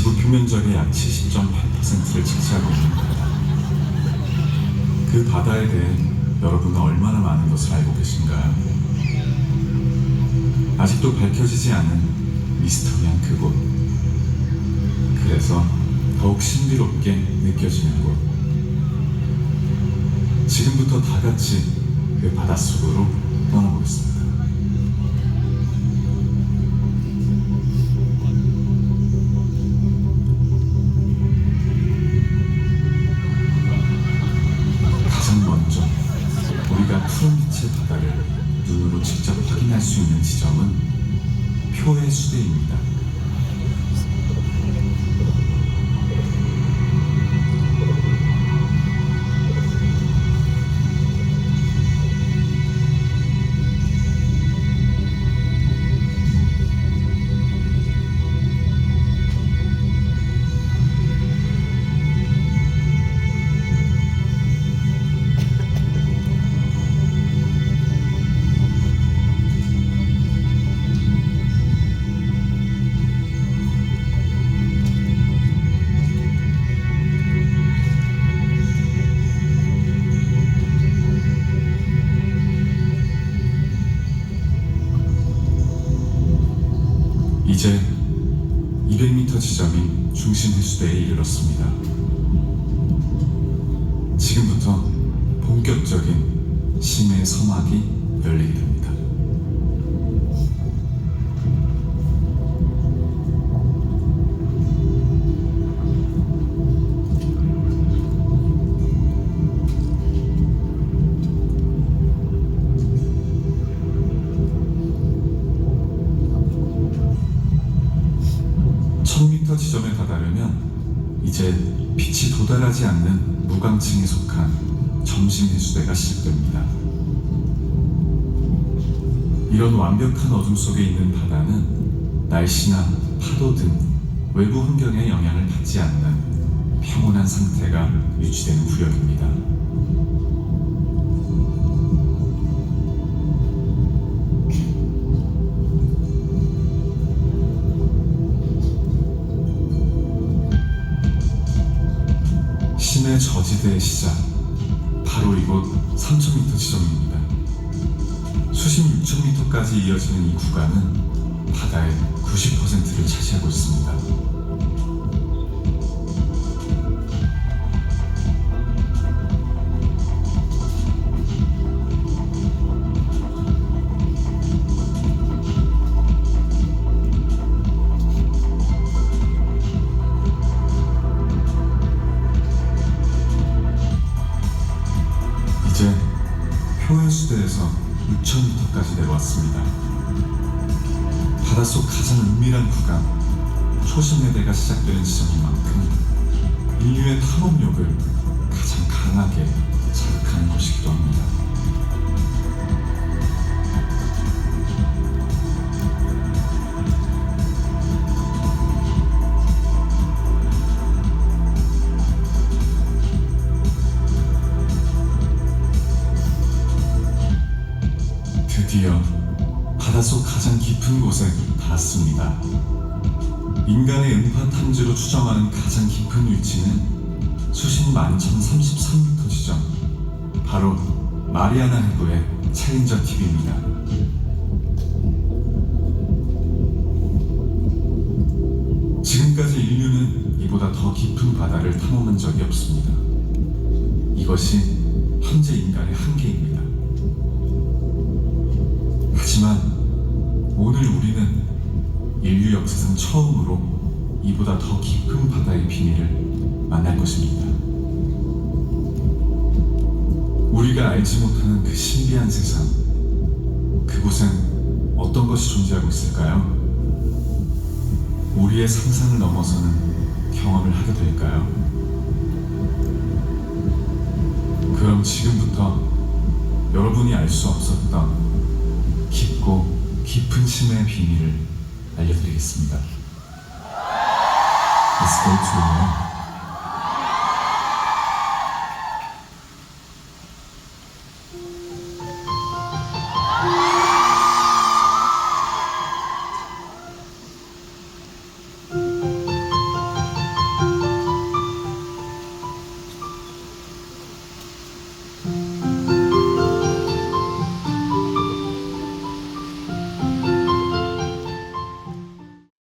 지구 표면적의 약 70.8%를 차지하고 있는 바다. 그 바다에 대해 여러분은 얼마나 많은 것을 알고 계신가요? 아직도 밝혀지지 않은 미스터리한 그곳. 그래서 더욱 신비롭게 느껴지는 곳. 지금부터 다 같이 그 바닷속으로 떠나보겠습니다. 푸른 빛의 바다를 눈으로 직접 확인할 수 있는 지점은 표의 수대입니다. 200m 지점인 중심 해수대에 이르렀습니다. 지금부터 본격적인 심해 서막이 열리게 됩니다. 이제 빛이 도달하지 않는 무광층에 속한 점심 해수대가 시작됩니다. 이런 완벽한 어둠 속에 있는 바다는 날씨나 파도 등 외부 환경의 영향을 받지 않는 평온한 상태가 유지되는 구역입니다. 심해 저지대의 시작 바로 이곳 3000m 지점입니다. 수심 6000m까지 이어지는 이 구간은 바다의 90%를 차지하고 있습니다. 이제 표해수대에서 6,000m까지 내려왔습니다. 바닷속 가장 은밀한 구간, 초심해대가 시작되는 만큼 드디어 바닷속 가장 깊은 곳에 닿았습니다. 인간의 음파 탐지로 추정하는 가장 깊은 위치는 수심 만천 33m 지점, 바로 마리아나 해구의 챌린저 TV입니다. 지금까지 인류는 이보다 더 깊은 바다를 탐험한 적이 없습니다. 이것이 현재 인간의 한계입니다. 하지만 오늘 우리는 인류 역사상 처음으로 이보다 더 깊은 바다의 비밀을 만날 것입니다. 우리가 알지 못하는 그 신비한 세상, 그곳엔 어떤 것이 존재하고 있을까요? 우리의 상상을 넘어서는 경험을 하게 될까요? 그럼 지금부터 여러분이 알 수 없었던 깊은 치매의 비밀을 알려드리겠습니다. Let's go to